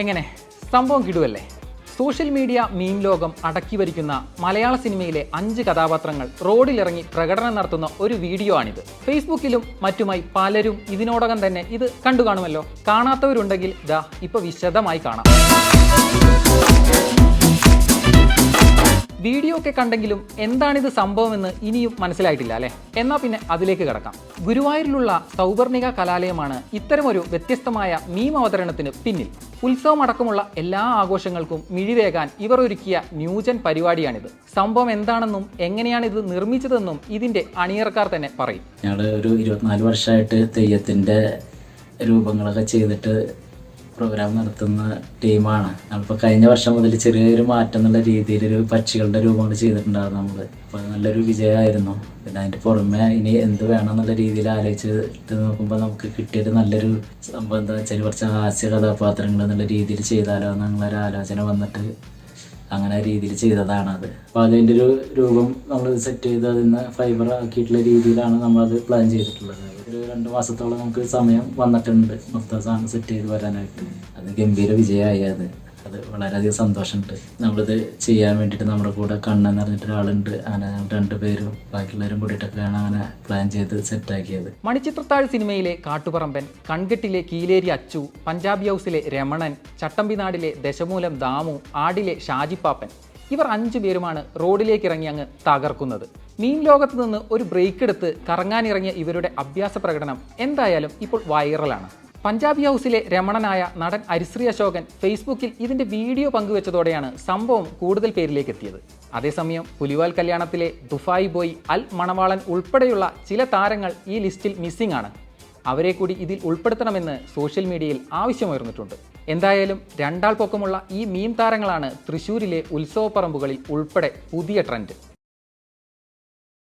എങ്ങനെ? സംഭവം കിടുവല്ലേ? Social media മീം ലോകം അടക്കി ഭരിക്കുന്ന മലയാള സിനിമയിലെ അഞ്ച് കഥാപാത്രങ്ങൾ റോഡിലിറങ്ങി പ്രകടനം നടത്തുന്ന ഒരു വീഡിയോ ആണിത്. ഫേസ്ബുക്കിലും മറ്റുമായി പലരും ഇതിനോടകം തന്നെ ഇത് കണ്ടു കാണുമല്ലോ കാണാത്തവരുണ്ടെങ്കിൽ ദാ ഇപ്പൊ വിശദമായി കാണാം. വീഡിയോ ഒക്കെ കണ്ടെങ്കിലും എന്താണിത് സംഭവമെന്ന് ഇനിയും മനസ്സിലായിട്ടില്ല അല്ലേ? എന്നാൽ പിന്നെ അതിലേക്ക് കിടക്കാം. ഗുരുവായൂരിലുള്ള സൗവർണിക കലാലയമാണ് ഇത്തരമൊരു വ്യത്യസ്തമായ മീം അവതരണത്തിന് പിന്നിൽ. ഉത്സവം അടക്കമുള്ള എല്ലാ ആഘോഷങ്ങൾക്കും മിഴിവേകാൻ ഇവർ ഒരുക്കിയ ന്യൂജൻ പരിപാടിയാണിത്. സംഭവം എന്താണെന്നും എങ്ങനെയാണ് ഇത് നിർമ്മിച്ചതെന്നും ഇതിന്റെ അണിയറക്കാർ തന്നെ പറയും. ഞങ്ങൾ ഒരു ഇരുപത്തിനാല് വർഷമായിട്ട് തെയ്യത്തിന്റെ രൂപങ്ങളൊക്കെ ചെയ്തിട്ട് പ്രോഗ്രാം നടത്തുന്ന ടീമാണ് അപ്പോൾ കഴിഞ്ഞ വർഷം മുതൽ ചെറിയൊരു മാറ്റം എന്നുള്ള രീതിയിൽ ഒരു പക്ഷികളുടെ രൂപങ്ങൾ ചെയ്തിട്ടുണ്ടായിരുന്നു നമ്മൾ അപ്പോൾ നല്ലൊരു വിജയമായിരുന്നു. പിന്നെ അതിന്റെ പുറമെ ഇനി എന്ത് വേണം എന്നുള്ള രീതിയിൽ ആലോചിച്ചിട്ട് നോക്കുമ്പോൾ നമുക്ക് കിട്ടിയത് നല്ലൊരു സംഭവം എന്താ വെച്ചാൽ കുറച്ച് ഹാസ്യ കഥാപാത്രങ്ങൾ എന്നുള്ള രീതിയിൽ ചെയ്താലോ എന്നുള്ളൊരു ആലോചന വന്നിട്ട് അങ്ങനെ രീതിയിൽ ചെയ്തതാണ് അത്. അപ്പോൾ അതിന്റെ ഒരു രൂപം നമ്മൾ സെറ്റ് ചെയ്ത് അതിന് ഫൈബർ ആക്കിയിട്ടുള്ള രീതിയിലാണ് നമ്മളത് പ്ലാൻ ചെയ്തിട്ടുള്ളത്. രണ്ട് മാസത്തോളം നമുക്ക് സമയം വന്നിട്ടുണ്ട്. മൊത്തം സാധനം സെറ്റ് ചെയ്ത് വരാനായിട്ട്. അത് ഗംഭീര വിജയമായി അത്. അത് വളരെയധികം സന്തോഷമുണ്ട്. നമ്മളിത് ചെയ്യാൻ വേണ്ടിയിട്ട് നമ്മുടെ കൂടെ കണ്ണൻ പറഞ്ഞിട്ട് ഒരാളുണ്ട് അങ്ങനെ രണ്ടുപേരും ബാക്കിയുള്ളവരും കൂടിയിട്ടൊക്കെയാണ് അങ്ങനെ പ്ലാൻ ചെയ്ത് സെറ്റാക്കിയത് മണിച്ചിത്രത്താഴ് സിനിമയിലെ കാട്ടുപറമ്പൻ കൺകെട്ടിലെ കീലേരി അച്ചു പഞ്ചാബി ഹൗസിലെ രമണൻ ചട്ടമ്പിനാടിലെ ദശമൂലം ദാമു ആടിലെ ഷാജിപ്പാപ്പൻ ഇവർ അഞ്ചു പേരുമാണ് റോഡിലേക്ക് ഇറങ്ങി അങ്ങ് തകർക്കുന്നത്. മീൻ ലോകത്ത് നിന്ന് ഒരു ബ്രേക്ക് എടുത്ത് കറങ്ങാനിറങ്ങിയ ഇവരുടെ അഭ്യാസ പ്രകടനം എന്തായാലും ഇപ്പോൾ വൈറലാണ്. പഞ്ചാബി ഹൗസിലെ രമണനായ നടൻ അരിശ്രീ അശോകൻ ഫേസ്ബുക്കിൽ ഇതിന്റെ വീഡിയോ പങ്കുവച്ചതോടെയാണ് സംഭവം കൂടുതൽ പേരിലേക്ക് എത്തിയത് അതേസമയം പുലിവാൽ കല്യാണത്തിലെ ദുഫായ് ബോയ് അൽ മണവാളൻ ഉൾപ്പെടെയുള്ള ചില താരങ്ങൾ ഈ ലിസ്റ്റിൽ മിസ്സിംഗ് ആണ്. അവരെ കൂടി ഇതിൽ ഉൾപ്പെടുത്തണമെന്ന് സോഷ്യൽ മീഡിയയിൽ ആവശ്യമുയർന്നിട്ടുണ്ട്. എന്തായാലും രണ്ടാൾ പൊക്കമുള്ള ഈ മീൻ താരങ്ങളാണ് തൃശ്ശൂരിലെ ഉത്സവപ്പറമ്പുകളിൽ ഉൾപ്പെടെ പുതിയ ട്രെൻഡ്.